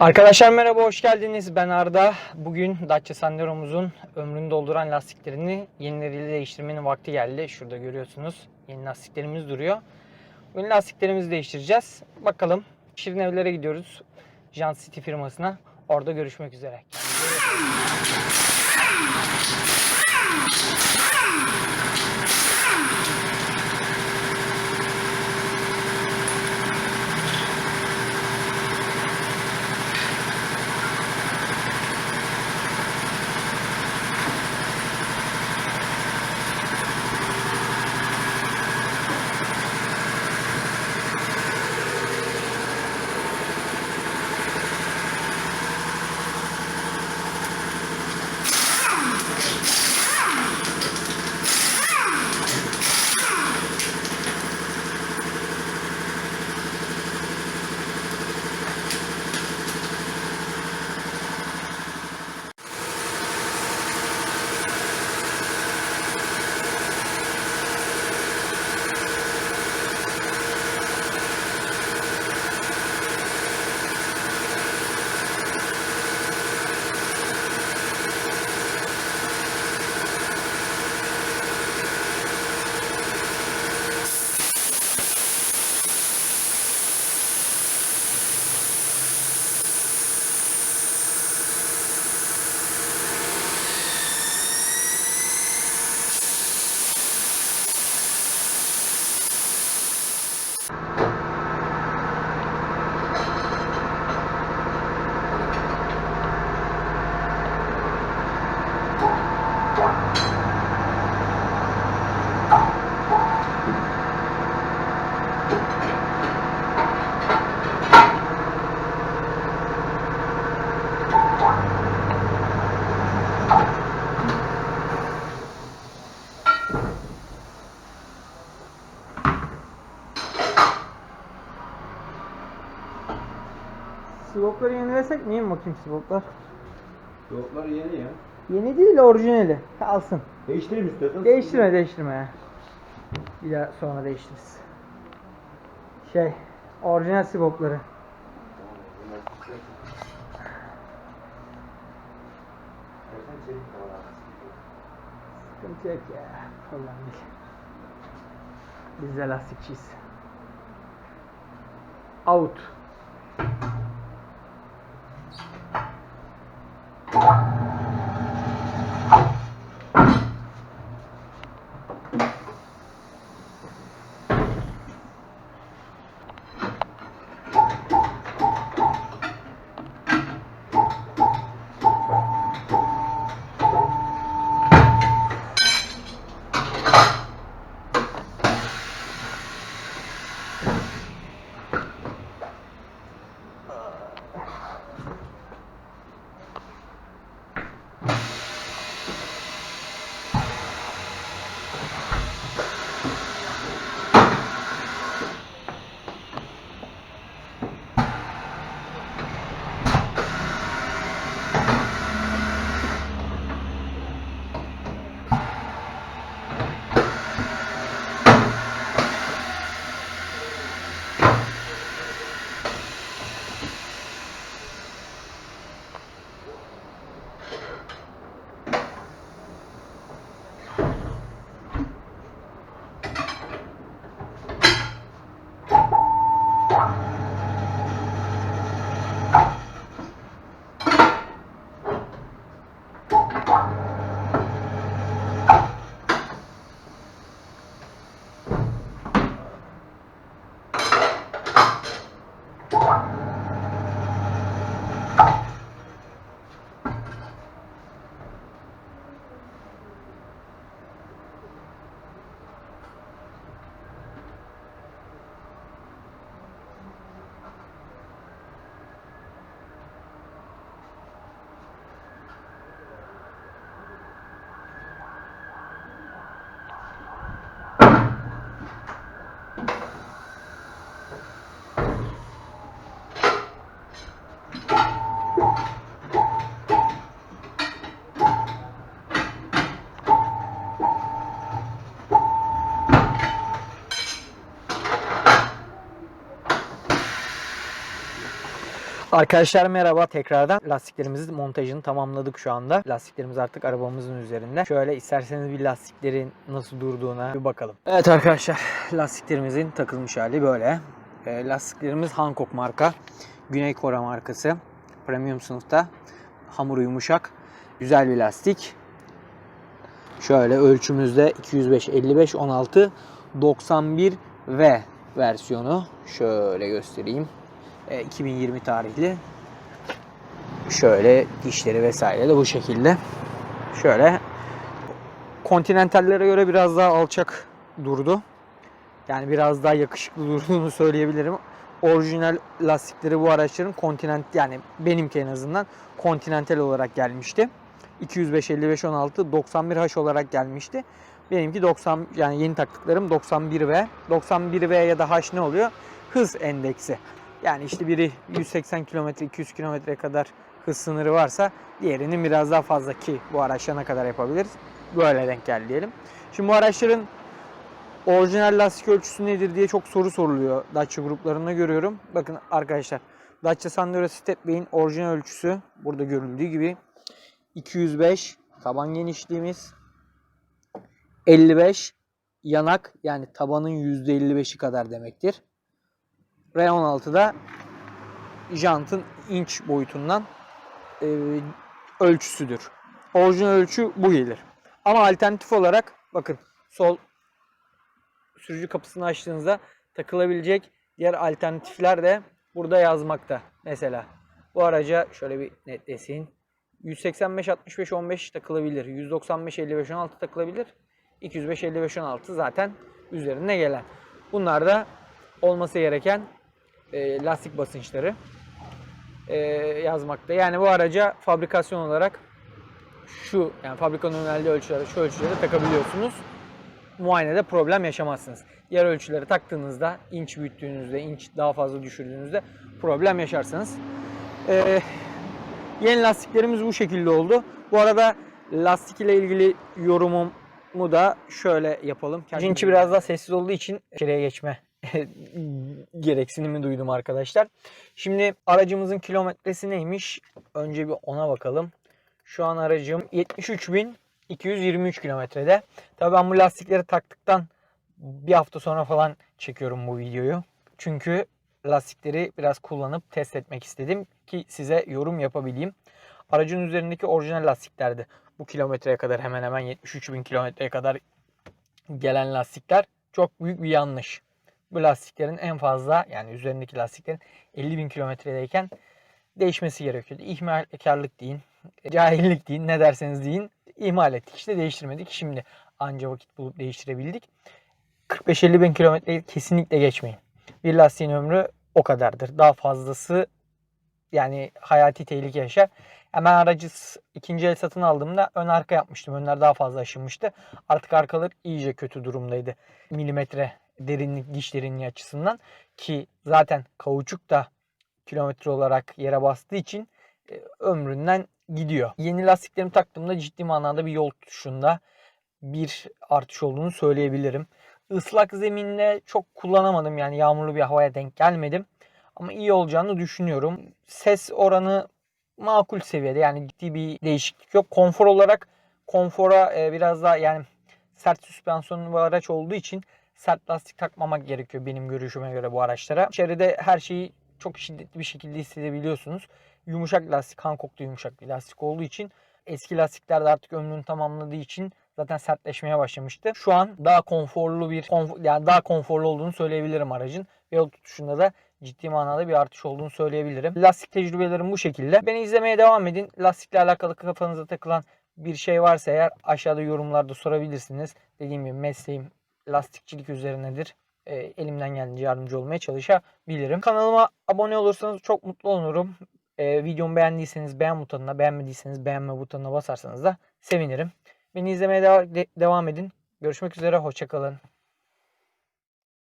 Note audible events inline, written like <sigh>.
Arkadaşlar merhaba hoş geldiniz. Ben Arda. Bugün Dacia Sandero'muzun ömrünü dolduran lastiklerini yenileriyle değiştirmenin vakti geldi. Şurada görüyorsunuz. Yeni lastiklerimiz duruyor. Bugün lastiklerimizi değiştireceğiz. Bakalım. Şirin evlere gidiyoruz. Jant City firmasına. Orada görüşmek üzere. Sivopları yenilesek miyim bakayım sivoplar? Yollar yeni ya. Yeni değil orijinali. Kalsın. Değiştireyim istiyorsan. Değiştirme değiştirme ya. Bir daha sonra değiştiririz. Şey, orijinal sivopları. Sıkıntı yok ya. Problem değil. Biz de lastikçiyiz. Out. 上。Arkadaşlar merhaba tekrardan. Lastiklerimizin montajını tamamladık şu anda. Lastiklerimiz artık arabamızın üzerinde. Şöyle isterseniz bir lastiklerin nasıl durduğuna bir bakalım. Evet arkadaşlar lastiklerimizin takılmış hali böyle. E, lastiklerimiz Hankook marka. Güney Kore markası. Premium sınıfta. Hamuru yumuşak. Güzel bir lastik. Şöyle ölçümüzde 205 55 16 91 V versiyonu. Şöyle göstereyim. E, 2020 tarihli. Şöyle dişleri vesaire de bu şekilde. Şöyle kontinentallere göre biraz daha alçak durdu. Yani biraz daha yakışıklı durduğunu <laughs> söyleyebilirim. Orijinal lastikleri bu araçların kontinent yani benimki en azından kontinental olarak gelmişti. 205 55 16 91 H olarak gelmişti. Benimki 90 yani yeni taktıklarım 91 V. 91 V ya da H ne oluyor? Hız endeksi. Yani işte biri 180 km 200 km kadar hız sınırı varsa diğerinin biraz daha fazla ki bu araçla ne kadar yapabiliriz? Böyle denk geldi diyelim. Şimdi bu araçların orijinal lastik ölçüsü nedir diye çok soru soruluyor Dacia gruplarında görüyorum. Bakın arkadaşlar Dacia Sandero Stepway'in orijinal ölçüsü burada görüldüğü gibi 205 taban genişliğimiz 55 yanak yani tabanın %55'i kadar demektir. R16'da jantın inç boyutundan e, ölçüsüdür. Orijinal ölçü bu gelir. Ama alternatif olarak bakın sol sürücü kapısını açtığınızda takılabilecek diğer alternatifler de burada yazmakta. Mesela bu araca şöyle bir netlesin. 185 65 15 takılabilir. 195 55 16 takılabilir. 205 55 16 zaten üzerine gelen. Bunlar da olması gereken e, lastik basınçları e, yazmakta. Yani bu araca fabrikasyon olarak şu yani fabrikanın önerdiği ölçülere şu ölçüleri takabiliyorsunuz. Muayenede problem yaşamazsınız. Diğer ölçüleri taktığınızda inç büyüttüğünüzde, inç daha fazla düşürdüğünüzde problem yaşarsınız. E, yeni lastiklerimiz bu şekilde oldu. Bu arada lastik ile ilgili yorumumu da şöyle yapalım. Cinci biraz daha sessiz olduğu için şuraya geçme <laughs> gereksinimi duydum arkadaşlar. Şimdi aracımızın kilometresi neymiş? Önce bir ona bakalım. Şu an aracım 73.223 kilometrede. Tabii ben bu lastikleri taktıktan bir hafta sonra falan çekiyorum bu videoyu. Çünkü lastikleri biraz kullanıp test etmek istedim ki size yorum yapabileyim. Aracın üzerindeki orijinal lastiklerdi. Bu kilometreye kadar hemen hemen 73.000 kilometreye kadar gelen lastikler çok büyük bir yanlış bu lastiklerin en fazla yani üzerindeki lastiklerin 50.000 kilometredeyken değişmesi gerekiyordu. İhmalkarlık deyin, cahillik deyin, ne derseniz deyin. ihmal ettik işte değiştirmedik. Şimdi anca vakit bulup değiştirebildik. 45-50 bin kilometreyi kesinlikle geçmeyin. Bir lastiğin ömrü o kadardır. Daha fazlası yani hayati tehlike yaşar. Hemen aracı ikinci el satın aldığımda ön arka yapmıştım. Önler daha fazla aşınmıştı. Artık arkalar iyice kötü durumdaydı. Milimetre derinlik, diş derinliği açısından ki zaten kauçuk da kilometre olarak yere bastığı için e, ömründen gidiyor. Yeni lastiklerimi taktığımda ciddi manada bir yol tutuşunda bir artış olduğunu söyleyebilirim. Islak zeminde çok kullanamadım yani yağmurlu bir havaya denk gelmedim. Ama iyi olacağını düşünüyorum. Ses oranı makul seviyede yani ciddi bir değişiklik yok. Konfor olarak konfora e, biraz daha yani sert süspansiyonlu bir araç olduğu için sert lastik takmamak gerekiyor benim görüşüme göre bu araçlara. İçeride her şeyi çok şiddetli bir şekilde hissedebiliyorsunuz. Yumuşak lastik, Hankook'ta yumuşak bir lastik olduğu için eski lastikler de artık ömrünü tamamladığı için zaten sertleşmeye başlamıştı. Şu an daha konforlu bir konfor, yani daha konforlu olduğunu söyleyebilirim aracın. Ve yol tutuşunda da ciddi manada bir artış olduğunu söyleyebilirim. Lastik tecrübelerim bu şekilde. Beni izlemeye devam edin. Lastikle alakalı kafanıza takılan bir şey varsa eğer aşağıda yorumlarda sorabilirsiniz. Dediğim gibi mesleğim lastikçilik üzerinedir. E, elimden geldiğince yardımcı olmaya çalışabilirim. Kanalıma abone olursanız çok mutlu olurum. E, videomu beğendiyseniz beğen butonuna, beğenmediyseniz beğenme butonuna basarsanız da sevinirim. Beni izlemeye devam edin. Görüşmek üzere, hoşçakalın.